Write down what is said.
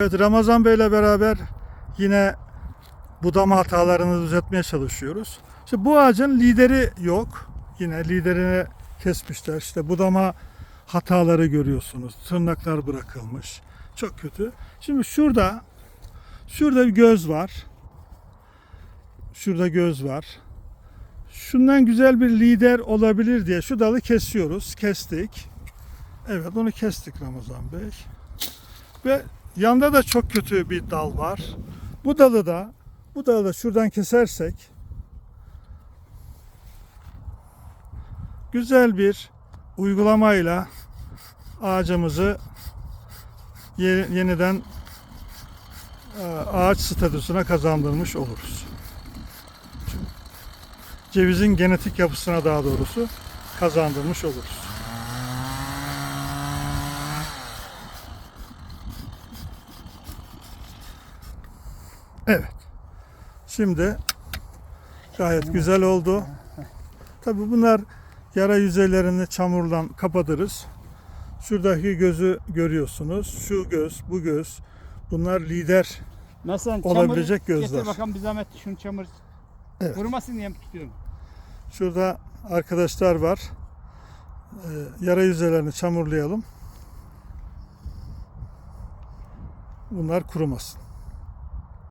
Evet Ramazan Bey ile beraber yine budama hatalarını düzeltmeye çalışıyoruz. İşte bu ağacın lideri yok. Yine liderini kesmişler. İşte budama hataları görüyorsunuz. Tırnaklar bırakılmış. Çok kötü. Şimdi şurada şurada bir göz var. Şurada göz var. Şundan güzel bir lider olabilir diye şu dalı kesiyoruz. Kestik. Evet onu kestik Ramazan Bey. Ve yanda da çok kötü bir dal var. Bu dalı da bu dalı da şuradan kesersek güzel bir uygulamayla ağacımızı ye- yeniden e, ağaç statüsüne kazandırmış oluruz. Cevizin genetik yapısına daha doğrusu kazandırmış oluruz. Evet. Şimdi gayet güzel oldu. Tabi bunlar yara yüzeylerini çamurla kapatırız. Şuradaki gözü görüyorsunuz. Şu göz, bu göz. Bunlar lider. Mesela Olabilecek gözler. Getir bakalım bir zahmet şunu çamur Evet. kurumasın diye tutuyorum? Şurada arkadaşlar var. Ee, yara yüzeylerini çamurlayalım. Bunlar kurumasın.